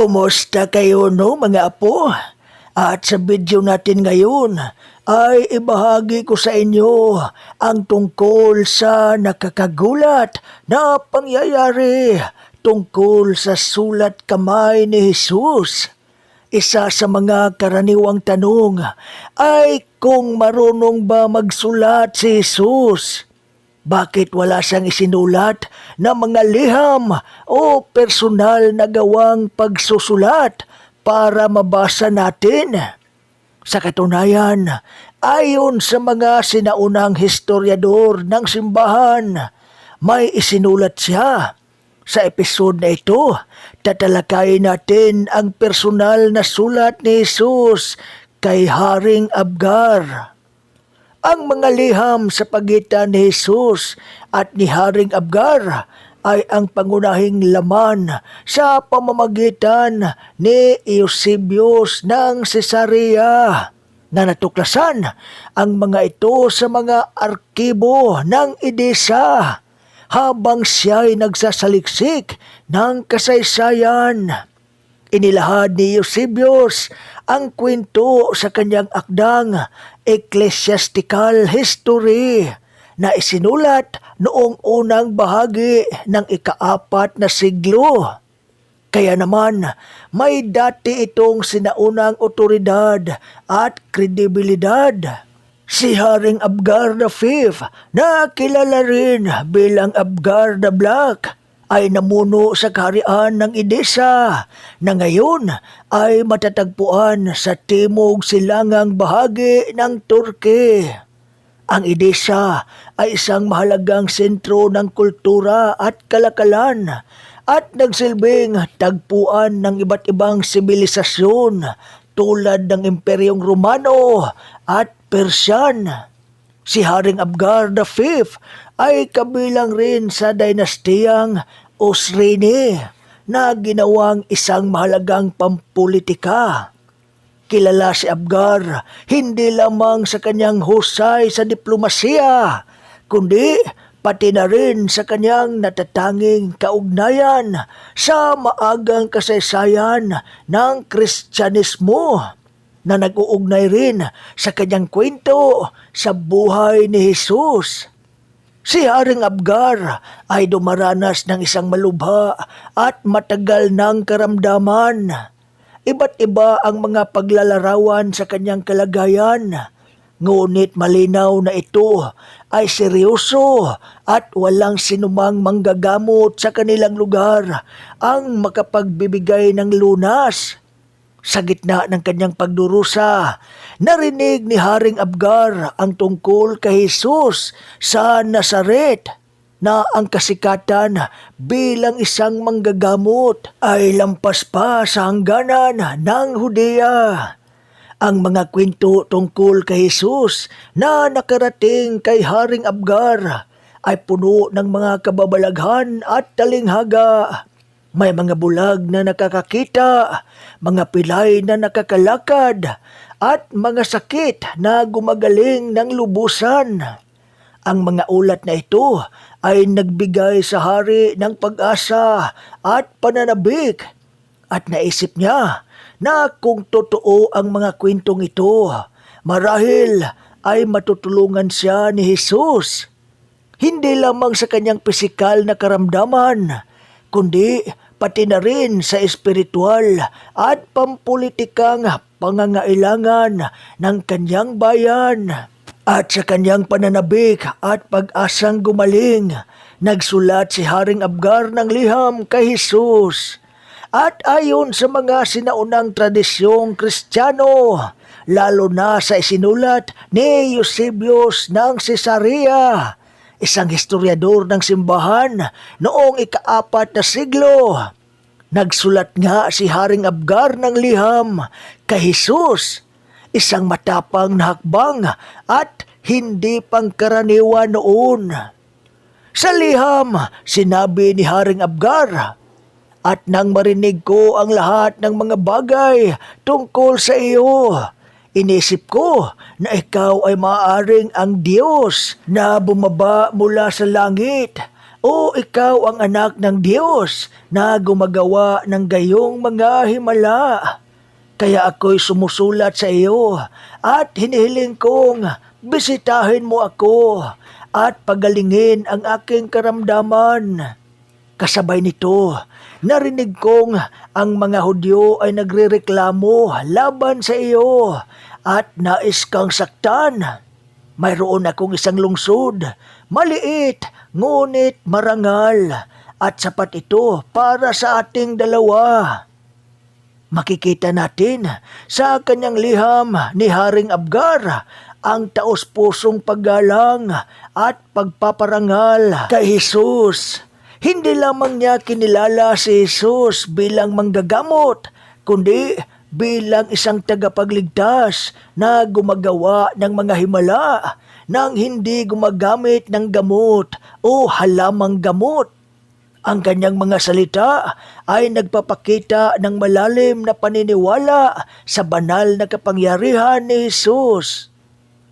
Kumusta kayo no mga apo? At sa video natin ngayon ay ibahagi ko sa inyo ang tungkol sa nakakagulat na pangyayari tungkol sa sulat kamay ni Jesus. Isa sa mga karaniwang tanong ay kung marunong ba magsulat si Jesus. Bakit wala siyang isinulat na mga liham o personal na gawang pagsusulat para mabasa natin? Sa katunayan, ayon sa mga sinaunang historiador ng simbahan, may isinulat siya. Sa episode na ito, tatalakayin natin ang personal na sulat ni Jesus kay Haring Abgar. Ang mga liham sa pagitan ni Jesus at ni Haring Abgar ay ang pangunahing laman sa pamamagitan ni Eusebius ng Cesarea na natuklasan ang mga ito sa mga arkibo ng Edesa habang siya'y nagsasaliksik ng kasaysayan. Inilahad ni Eusebius ang kwento sa kanyang akdang Ecclesiastical History na isinulat noong unang bahagi ng ikaapat na siglo. Kaya naman, may dati itong sinaunang otoridad at kredibilidad. Si Haring Abgar V na kilala rin bilang Abgar the Black ay namuno sa kaharian ng Edesa na ngayon ay matatagpuan sa timog silangang bahagi ng Turkey. Ang Edesa ay isang mahalagang sentro ng kultura at kalakalan at nagsilbing tagpuan ng iba't ibang sibilisasyon tulad ng Imperyong Romano at Persian. Si Haring Abgar V ay kabilang rin sa dinastiyang Osrene na ginawang isang mahalagang pampolitika. Kilala si Abgar hindi lamang sa kanyang husay sa diplomasiya, kundi pati na rin sa kanyang natatanging kaugnayan sa maagang kasaysayan ng Kristyanismo na nag-uugnay rin sa kanyang kwento sa buhay ni Jesus. Si Haring Abgar ay dumaranas ng isang malubha at matagal ng karamdaman. Iba't iba ang mga paglalarawan sa kanyang kalagayan. Ngunit malinaw na ito ay seryoso at walang sinumang manggagamot sa kanilang lugar ang makapagbibigay ng lunas. Sa gitna ng kanyang pagdurusa, narinig ni Haring Abgar ang tungkol kay Jesus sa Nazaret na ang kasikatan bilang isang manggagamot ay lampas pa sa hangganan ng Hudea. Ang mga kwento tungkol kay Jesus na nakarating kay Haring Abgar ay puno ng mga kababalaghan at talinghaga. May mga bulag na nakakakita, mga pilay na nakakalakad, at mga sakit na gumagaling ng lubusan. Ang mga ulat na ito ay nagbigay sa hari ng pag-asa at pananabik at naisip niya na kung totoo ang mga kwentong ito, marahil ay matutulungan siya ni Jesus. Hindi lamang sa kanyang pisikal na karamdaman, kundi pati na rin sa espiritual at pampulitikang pangangailangan ng kanyang bayan. At sa kanyang pananabik at pag-asang gumaling, nagsulat si Haring Abgar ng liham kay Jesus. At ayon sa mga sinaunang tradisyong kristyano, lalo na sa isinulat ni Eusebius ng Cesarea, isang historiador ng simbahan noong ikaapat na siglo. Nagsulat nga si Haring Abgar ng liham kay Jesus, isang matapang na hakbang at hindi pangkaraniwan noon. Sa liham, sinabi ni Haring Abgar, At nang marinig ko ang lahat ng mga bagay tungkol sa iyo, inisip ko na ikaw ay maaaring ang Diyos na bumaba mula sa langit o ikaw ang anak ng Diyos na gumagawa ng gayong mga himala. Kaya ako'y sumusulat sa iyo at hinihiling kong bisitahin mo ako at pagalingin ang aking karamdaman. Kasabay nito, narinig kong ang mga Hudyo ay nagrereklamo laban sa iyo at nais kang saktan. Mayroon akong isang lungsod, maliit, ngunit marangal, at sapat ito para sa ating dalawa. Makikita natin sa kanyang liham ni Haring Abgar ang taos-pusong paggalang at pagpaparangal kay Jesus. Hindi lamang niya kinilala si Jesus bilang manggagamot, kundi bilang isang tagapagligtas na gumagawa ng mga himala nang hindi gumagamit ng gamot o halamang gamot. Ang kanyang mga salita ay nagpapakita ng malalim na paniniwala sa banal na kapangyarihan ni Jesus.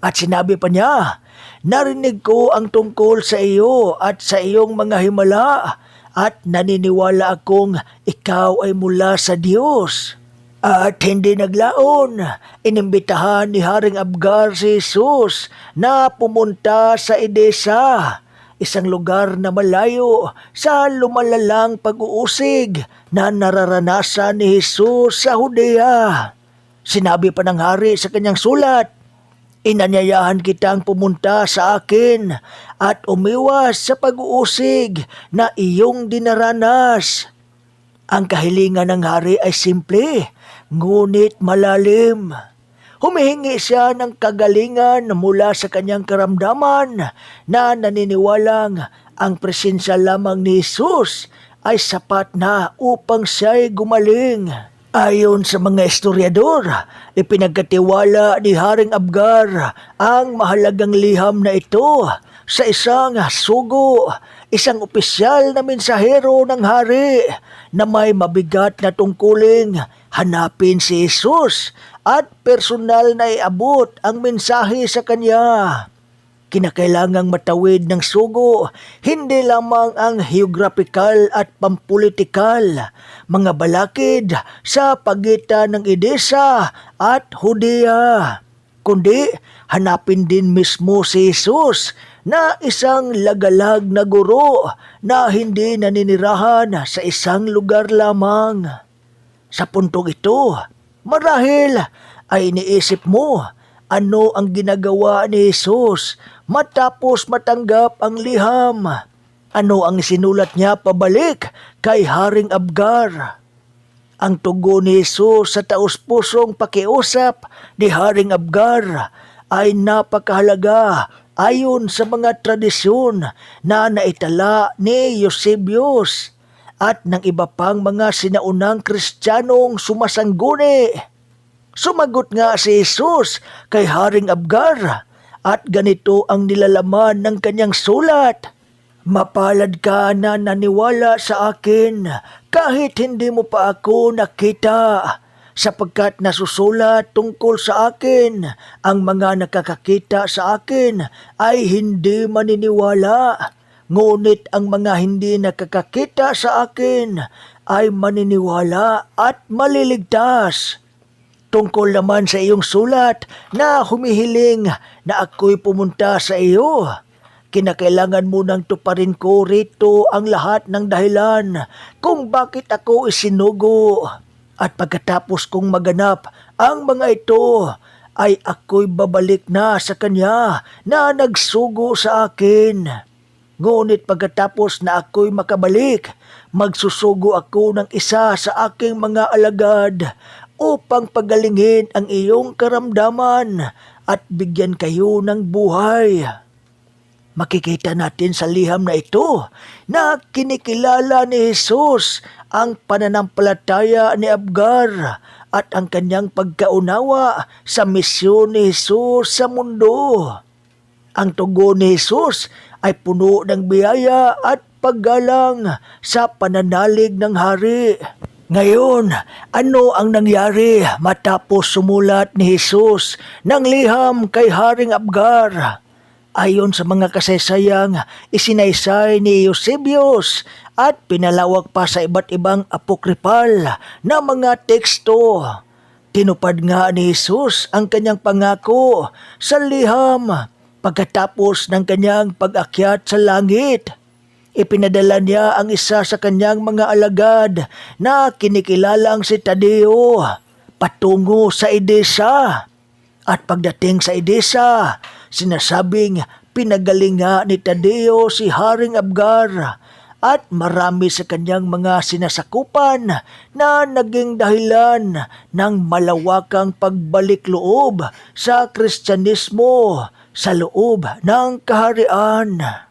At sinabi pa niya, Narinig ko ang tungkol sa iyo at sa iyong mga himala at naniniwala akong ikaw ay mula sa Diyos. At hindi naglaon, inimbitahan ni Haring Abgar si Jesus na pumunta sa Edesa, isang lugar na malayo sa lumalalang pag-uusig na nararanasan ni Jesus sa Judea. Sinabi pa ng hari sa kanyang sulat, Inanyayahan kitang pumunta sa akin at umiwas sa pag-uusig na iyong dinaranas. Ang kahilingan ng hari ay simple, ngunit malalim. Humihingi siya ng kagalingan mula sa kanyang karamdaman na naniniwalang ang presensya lamang ni Jesus ay sapat na upang siya'y gumaling. Ayon sa mga historiador, ipinagkatiwala ni Haring Abgar ang mahalagang liham na ito sa isang sugo, isang opisyal na mensahero ng hari na may mabigat na tungkuling hanapin si Jesus at personal na iabot ang mensahe sa kanya. Kinakailangang matawid ng sugo, hindi lamang ang geographical at pampolitikal, mga balakid sa pagitan ng Edesa at Judea, kundi hanapin din mismo si Jesus na isang lagalag na guro na hindi naninirahan sa isang lugar lamang. Sa puntong ito, marahil ay iniisip mo ano ang ginagawa ni Jesus matapos matanggap ang liham. Ano ang sinulat niya pabalik kay Haring Abgar? Ang tugon ni Jesus sa taus-pusong pakiusap ni Haring Abgar ay napakahalaga ayon sa mga tradisyon na naitala ni Eusebius at ng iba pang mga sinaunang kristyanong sumasangguni. Sumagot nga si Jesus kay Haring Abgar at ganito ang nilalaman ng kanyang sulat. Mapalad ka na naniwala sa akin kahit hindi mo pa ako nakita sapagkat nasusulat tungkol sa akin ang mga nakakakita sa akin ay hindi maniniwala ngunit ang mga hindi nakakakita sa akin ay maniniwala at maliligtas tungkol naman sa iyong sulat na humihiling na ako'y pumunta sa iyo. Kinakailangan mo nang tuparin ko rito ang lahat ng dahilan kung bakit ako isinugo. At pagkatapos kong maganap ang mga ito, ay ako'y babalik na sa kanya na nagsugo sa akin. Ngunit pagkatapos na ako'y makabalik, magsusugo ako ng isa sa aking mga alagad upang pagalingin ang iyong karamdaman at bigyan kayo ng buhay. Makikita natin sa liham na ito na kinikilala ni Jesus ang pananampalataya ni Abgar at ang kanyang pagkaunawa sa misyon ni Jesus sa mundo. Ang tugon ni Jesus ay puno ng biyaya at paggalang sa pananalig ng hari. Ngayon, ano ang nangyari matapos sumulat ni Jesus ng liham kay Haring Abgar? Ayon sa mga kasaysayang isinaysay ni Eusebius at pinalawak pa sa iba't ibang apokripal na mga teksto. Tinupad nga ni Jesus ang kanyang pangako sa liham pagkatapos ng kanyang pag-akyat sa langit. Ipinadala niya ang isa sa kanyang mga alagad na kinikilalang si Tadeo patungo sa Edesa. At pagdating sa Edesa, sinasabing pinagaling ni Tadeo si Haring Abgar at marami sa kanyang mga sinasakupan na naging dahilan ng malawakang pagbalik loob sa Kristyanismo sa loob ng kaharian.